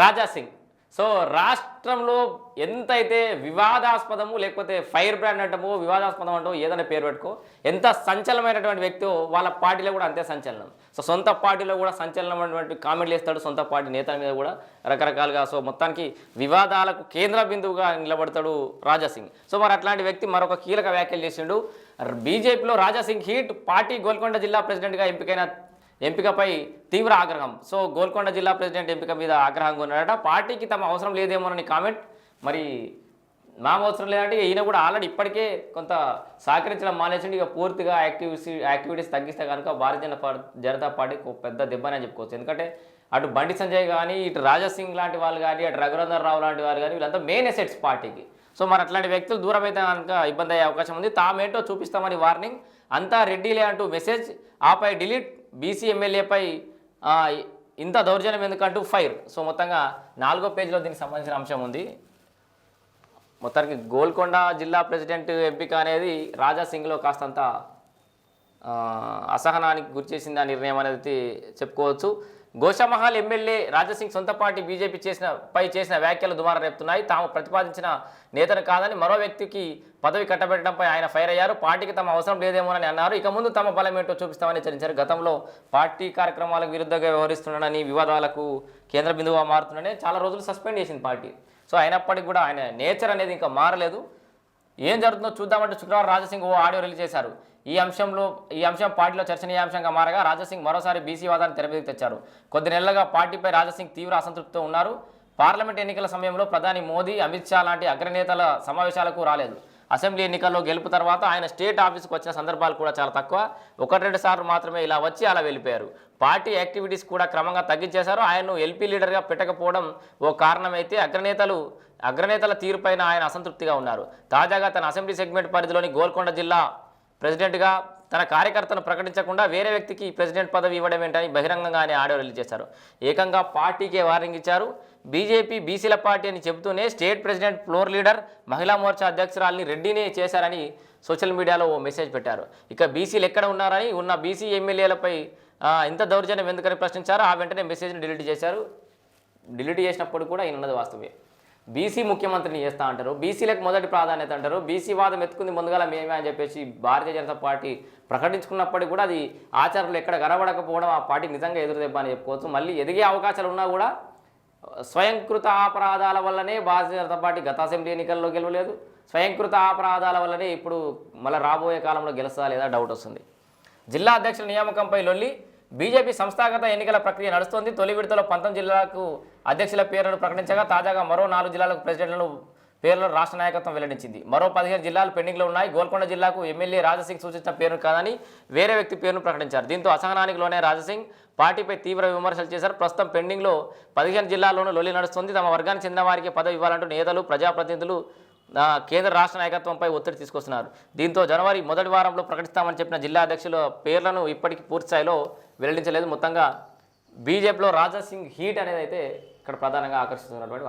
Raja Singh. So రాష్ట్రంలో ఎంతైతే వివాదాస్పదము లేకపోతే ఫైర్ బ్రాండ్ అంటాము వివాదాస్పదం అంటో ఏదైనా పేరు పెట్టుకో ఎంత సంచలనమైనటువంటి వ్యక్తి వాళ్ళ పార్టీలో కూడా అంతే సంచలనం. సో సొంత పార్టీలో కూడా సంచలనమైనటువంటి కామెంట్లు వేస్తాడు సొంత పార్టీ నేతల మీద కూడా రకరకాలుగా. సో మొత్తానికి వివాదాలకు కేంద్ర బిందువుగా నిలబడతాడు రాజా సింగ్. సో మరి అట్లాంటి వ్యక్తి మరొక కీలక వ్యాఖ్యలు చేసిండు. బీజేపీలో రాజా సింగ్ హీట్ పార్టీ గోల్కొండ జిల్లా ప్రెసిడెంట్గా ఎంపికైన ఎంపికపై తీవ్ర ఆగ్రహం. సో గోల్కొండ జిల్లా ప్రెసిడెంట్ ఎంపిక మీద ఆగ్రహంగా ఉన్నాడట. పార్టీకి తమ అవసరం లేదేమోనని కామెంట్. మరి మా అవసరం లేదంటే ఈయన కూడా ఆల్రెడీ ఇప్పటికే కొంత సహకరించడం మానేసిండి. ఇక పూర్తిగా యాక్టివిటీస్ యాక్టివిటీస్ తగ్గిస్తే కనుక భారతీయ జనతా జనతా పార్టీకి ఒక పెద్ద దెబ్బనే చెప్పుకోవచ్చు. ఎందుకంటే అటు బండి సంజయ్ కానీ ఇటు రాజా సింగ్ లాంటి వాళ్ళు కానీ అటు రఘురందర్ రావు లాంటి వాళ్ళు కానీ వీళ్ళంతా మెయిన్ ఎసెట్స్ పార్టీకి. సో మరి అట్లాంటి వ్యక్తులు దూరం అయితే కనుక ఇబ్బంది అయ్యే అవకాశం ఉంది. తామేంటో చూపిస్తామని వార్నింగ్. అంతా రెడ్డిలే అంటూ మెసేజ్. ఆపై డిలీట్. బీసీ ఎమ్మెల్యేపై ఇంత దౌర్జన్యం ఎందుకంటూ ఫైర్. సో మొత్తంగా నాలుగో పేజీలో దీనికి సంబంధించిన అంశం ఉంది. మొత్తానికి గోల్కొండ జిల్లా ప్రెసిడెంట్ ఎంపిక అనేది రాజా సింగ్లో కాస్తంత అసహనానికి గురిచేసింది ఆ నిర్ణయం అనేది చెప్పుకోవచ్చు. గోషామహల్ ఎమ్మెల్యే రాజసింగ్ సొంత పార్టీ బీజేపీ చేసిన పై చేసిన వ్యాఖ్యలు దుమారం రేపుతున్నాయి. తాము ప్రతిపాదించిన నేతను కాదని మరో వ్యక్తికి పదవి కట్టబెట్టడంపై ఆయన ఫైర్ అయ్యారు. పార్టీకి తమ అవసరం లేదేమోనని అన్నారు. ఇక ముందు తమ బలం ఏంటో చూపిస్తామని హెచ్చరించారు. గతంలో పార్టీ కార్యక్రమాలకు విరుద్ధంగా వ్యవహరిస్తున్నాడని వివాదాలకు కేంద్ర బిందువుగా మారుతున్నాడని చాలా రోజులు సస్పెండ్ చేసింది పార్టీ. సో అయినప్పటికీ కూడా ఆయన నేచర్ అనేది ఇంకా మారలేదు. ఏం జరుగుతుందో చూద్దామంటే శుక్రవారం రాజసింగ్ ఓ ఆడియో రిలీజ్ చేశారు. ఈ అంశంలో ఈ అంశం పార్టీలో చర్చనీయాంశంగా మారగా రాజాసింగ్ మరోసారి బీసీ వాదాన్ని తెరమీదకి తెచ్చారు. కొద్ది నెలలుగా పార్టీపై రాజాసింగ్ తీవ్ర అసంతృప్తితో ఉన్నారు. పార్లమెంట్ ఎన్నికల సమయంలో ప్రధాని మోదీ అమిత్ షా లాంటి అగ్రనేతల సమావేశాలకు రాలేదు. అసెంబ్లీ ఎన్నికల్లో గెలుపు తర్వాత ఆయన స్టేట్ ఆఫీస్కి వచ్చిన సందర్భాలు కూడా చాలా తక్కువ. ఒకటి రెండు సార్లు మాత్రమే ఇలా వచ్చి అలా వెళ్ళిపోయారు. పార్టీ యాక్టివిటీస్ కూడా క్రమంగా తగ్గించేశారు. ఆయన్ను ఎల్పీ లీడర్గా పెట్టకపోవడం ఓ కారణమైతే అగ్రనేతలు అగ్రనేతల తీరుపైన ఆయన అసంతృప్తిగా ఉన్నారు. తాజాగా తన అసెంబ్లీ సెగ్మెంట్ పరిధిలోని గోల్కొండ జిల్లా ప్రెసిడెంట్గా తన కార్యకర్తను ప్రకటించకుండా వేరే వ్యక్తికి ప్రెసిడెంట్ పదవి ఇవ్వడం ఏంటని బహిరంగంగానే ఆడియో రిలీజ్ చేశారు. ఏకంగా పార్టీకే వార్నింగ్ ఇచ్చారు. బీజేపీ బీసీల పార్టీ అని చెబుతూనే స్టేట్ ప్రెసిడెంట్ ఫ్లోర్ లీడర్ మహిళా మోర్చా అధ్యక్షురాలని రెడ్డినే చేశారని సోషల్ మీడియాలో ఓ మెసేజ్ పెట్టారు. ఇక బీసీలు ఎక్కడ ఉన్నారని ఉన్న బీసీ ఎమ్మెల్యేలపై ఇంత దౌర్జన్యం ఎందుకని ప్రశ్నించారు ఆ వెంటనే మెసేజ్ని డిలీట్ చేశారు. డిలీట్ చేసినప్పుడు కూడా ఈయన ఉన్నది వాస్తవే బీసీ ముఖ్యమంత్రిని చేస్తా అంటారు. బీసీలకు మొదటి ప్రాధాన్యత అంటారు. బీసీ వాదం ఎత్తుకుంది ముందుగా మేమే అని చెప్పేసి భారతీయ జనతా పార్టీ ప్రకటించుకున్నప్పటికీ కూడా అది ఆచరణలో ఎక్కడ కనబడకపోవడం ఆ పార్టీకి నిజంగా ఎదురుదెబ్బ అని చెప్పుకోవచ్చు. మళ్ళీ ఎదిగే అవకాశాలు ఉన్నా కూడా స్వయంకృత అపరాధాల వల్లనే భారతీయ జనతా పార్టీ గత అసెంబ్లీ ఎన్నికల్లో గెలవలేదు. స్వయంకృత అపరాధాల వల్లనే ఇప్పుడు మళ్ళీ రాబోయే కాలంలో గెలుస్తా లేదా డౌట్ వస్తుంది. జిల్లా అధ్యక్షుల నియామకంపై లొల్లి బీజేపీ సంస్థాగత ఎన్నికల ప్రక్రియ నడుస్తోంది. తొలి విడతలో పంతొమ్మిది జిల్లాలకు అధ్యక్షుల పేర్లను ప్రకటించగా తాజాగా మరో నాలుగు జిల్లాలకు ప్రెసిడెంట్లను పేర్లను రాష్ట్ర నాయకత్వం వెల్లడించింది. మరో పదిహేను జిల్లాలు పెండింగ్లో ఉన్నాయి. గోల్కొండ జిల్లాకు ఎమ్మెల్యే రాజసింగ్ సూచించిన పేరును కాదని వేరే వ్యక్తి పేరును ప్రకటించారు. దీంతో అసహనానికి లోనే రాజసింగ్ పార్టీపై తీవ్ర విమర్శలు చేశారు. ప్రస్తుతం పెండింగ్లో పదిహేను జిల్లాల్లోనూ లొల్లి నడుస్తుంది. తమ వర్గానికి చెందిన వారికి పదవి ఇవ్వాలంటూ నేతలు ప్రజాప్రతినిధులు కేంద్ర రాష్ట్ర నాయకత్వంపై ఒత్తిడి తీసుకొస్తున్నారు. దీంతో జనవరి మొదటి వారంలో ప్రకటిస్తామని చెప్పిన జిల్లా అధ్యక్షుల పేర్లను ఇప్పటికీ పూర్తి స్థాయిలో వెల్లడించలేదు. మొత్తంగా బీజేపీలో రాజా సింగ్ హీట్ అనేది అయితే ఇక్కడ ప్రధానంగా ఆకర్షిస్తున్నటువంటి